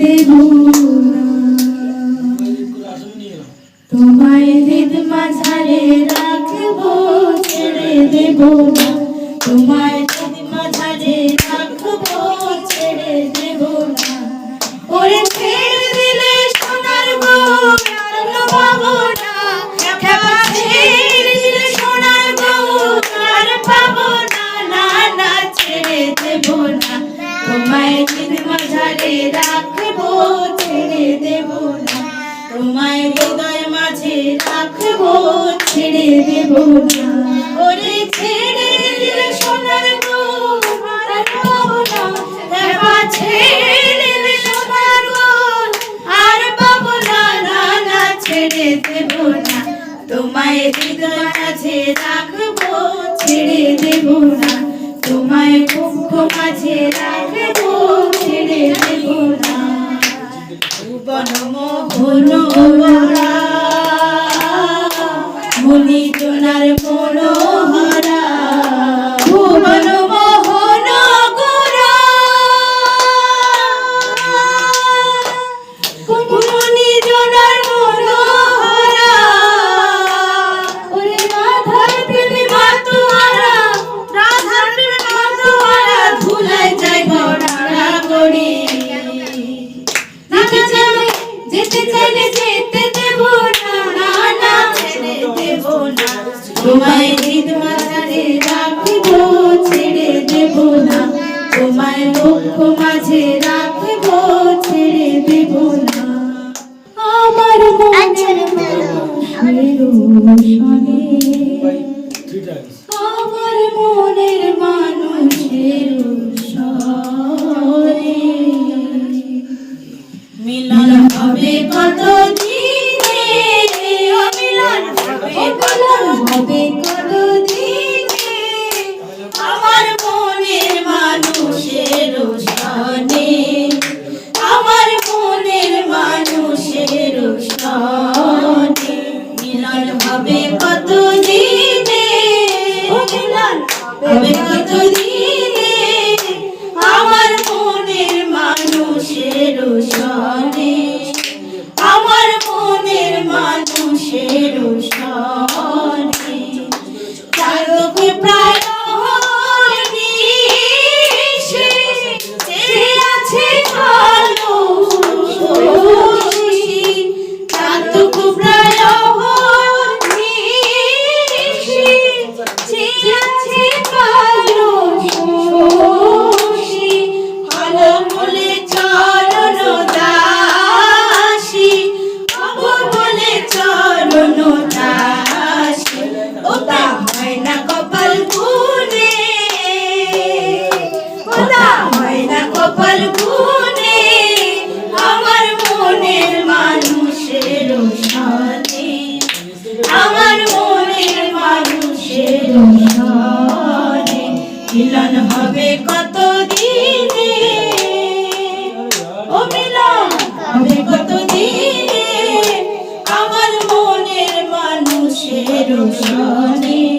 দেব তোমায় দিদ মাঝারে রাখব, ছেড়ে দেব না। তোমায় দিদ ছেড়ে দেব না। ওরে দিলে পাবো না না, ছেড়ে দেব না। মাঝারে রাখ ছেড়ে দিলে আর না ছেড়ে দেব না। তোমায় হৃদয় মাঝে রাখব, ছেড়ে দেব না। তোমায় বুক মাঝে রাখব, ছেড়ে দেব না। ভুবন মোহন তোমায় হৃদ মাঝারে রাখিব ছেড়ে দেব না। তোমায় দুঃখ মাঝে রাখিব ছেড়ে দেব না। আমার মনের মানুষের আমার মনের মানুষের মিলন হবে কত মিলন হবে কত দিনে আমার মনের মানুষের সনে Shani.